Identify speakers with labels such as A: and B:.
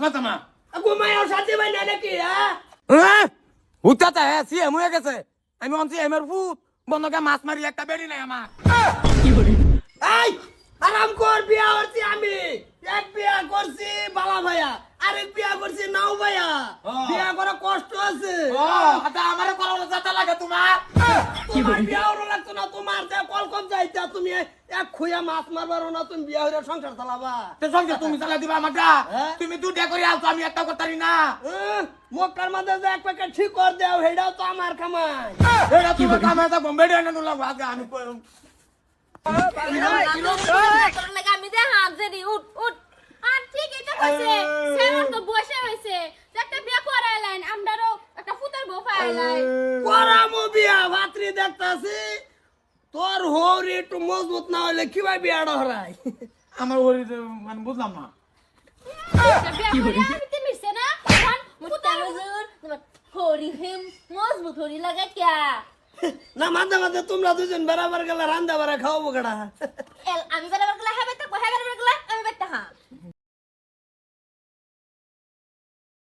A: না
B: ঘুমাইও শান্তি পাই না নাকি হ্যাঁ
A: হুতাতা হ্যাঁ সিএম হয়ে গেছে। আমি অন সিএম এর ফুট বন্ধকে মাছ মারি একটা বেড়ি নাই আমার
B: এই আরাম কর বিয়া করছি আমি। এক বিয়া করছি বাবা ভাইয়া আরেক বিয়া করছি নাও ভাইয়া। বিয়া করা কষ্ট আছে।
A: ও আমারে যাতা লাগে তোমার
B: তোমার বিয়া না তোমার যে কল কম যাইতা তুমি এক খুইয়া মাছ মারবার না তুমি বিয়া হইরা সংসার চালাবা।
A: তে সঙ্গে তুমি চালাই দিবা আমারটা?
B: হ্যাঁ।
A: তুমি দুটা করে আলতো আমি একটা করতারি না।
B: মুখটার মধ্যে যে এক প্যাকেট ঠিক কর দেও হেডাও তো আমার খামাই
A: এটা তুমি কামে তো বোম্বে ডেনে নুলা আজকে আমি কই-
C: আমি যে হাত ধরি উঠ উঠ। আর ঠিক এটা কইছে সেমন তো বসে হইছে একটা বিয়া করাইলেন আমরারও একটা ফুতের বউ পাইলাই
B: করামো বিয়া ভাতরি দেখতাছি। তোর হৌরি একটু মজবুত না হলে কীভাবে বিয়াটা হরাই
A: আমার ওই মানে বুঝলাম না।
C: না? এখন ফুতের হুজুর হরি হিম মজবুত হরি লাগা কিয়া?
B: না মাঝে মাঝে তোমরা দুজন বেড়াবার গেলে রান্দা বেড়া খাওয়াবো কেডা?
C: আমি বরাবর গলা